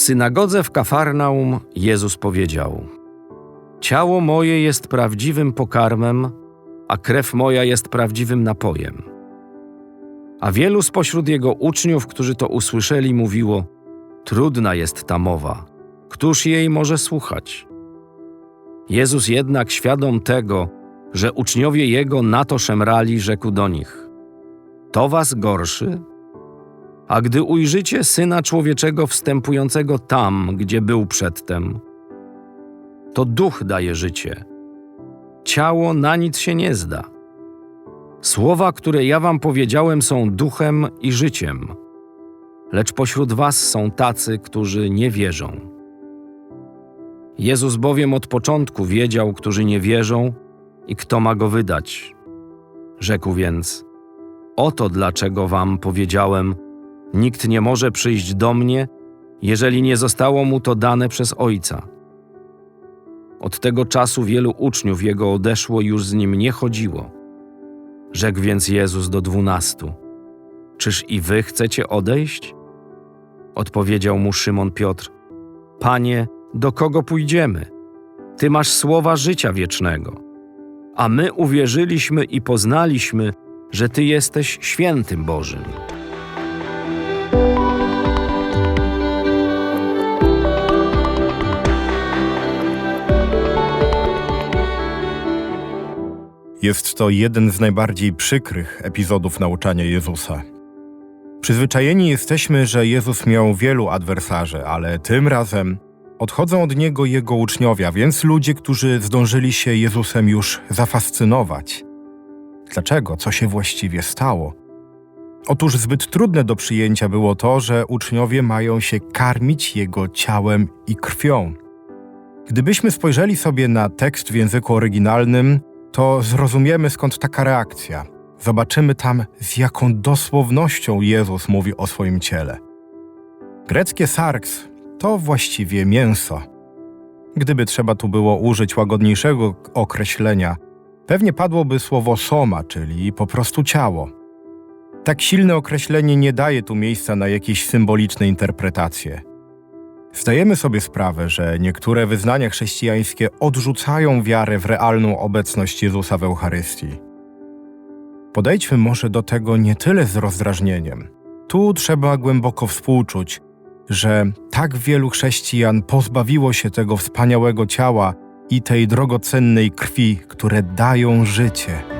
W synagodze w Kafarnaum Jezus powiedział: Ciało moje jest prawdziwym pokarmem, a krew moja jest prawdziwym napojem. A wielu spośród jego uczniów, którzy to usłyszeli, mówiło: Trudna jest ta mowa, któż jej może słuchać? Jezus jednak, świadom tego, że uczniowie jego na to szemrali, rzekł do nich: To was gorszy? A gdy ujrzycie syna człowieczego wstępującego tam, gdzie był przedtem, to duch daje życie. Ciało na nic się nie zda. Słowa, które ja wam powiedziałem, są duchem i życiem, lecz pośród was są tacy, którzy nie wierzą. Jezus bowiem od początku wiedział, którzy nie wierzą i kto ma go wydać. Rzekł więc: Oto dlaczego wam powiedziałem, Nikt nie może przyjść do mnie, jeżeli nie zostało mu to dane przez Ojca. Od tego czasu wielu uczniów jego odeszło już z nim nie chodziło. Rzekł więc Jezus do dwunastu: Czyż i wy chcecie odejść? Odpowiedział mu Szymon Piotr: Panie, do kogo pójdziemy? Ty masz słowa życia wiecznego. A my uwierzyliśmy i poznaliśmy, że Ty jesteś świętym Bożym. Jest to jeden z najbardziej przykrych epizodów nauczania Jezusa. Przyzwyczajeni jesteśmy, że Jezus miał wielu adwersarzy, ale tym razem odchodzą od niego jego uczniowie, więc ludzie, którzy zdążyli się Jezusem już zafascynować. Dlaczego? Co się właściwie stało? Otóż zbyt trudne do przyjęcia było to, że uczniowie mają się karmić jego ciałem i krwią. Gdybyśmy spojrzeli sobie na tekst w języku oryginalnym, to zrozumiemy skąd taka reakcja. Zobaczymy tam, z jaką dosłownością Jezus mówi o swoim ciele. Greckie sarks to właściwie mięso. Gdyby trzeba tu było użyć łagodniejszego określenia, pewnie padłoby słowo soma, czyli po prostu ciało. Tak silne określenie nie daje tu miejsca na jakieś symboliczne interpretacje. Zdajemy sobie sprawę, że niektóre wyznania chrześcijańskie odrzucają wiarę w realną obecność Jezusa w Eucharystii. Podejdźmy może do tego nie tyle z rozdrażnieniem. Tu trzeba głęboko współczuć, że tak wielu chrześcijan pozbawiło się tego wspaniałego ciała i tej drogocennej krwi, które dają życie.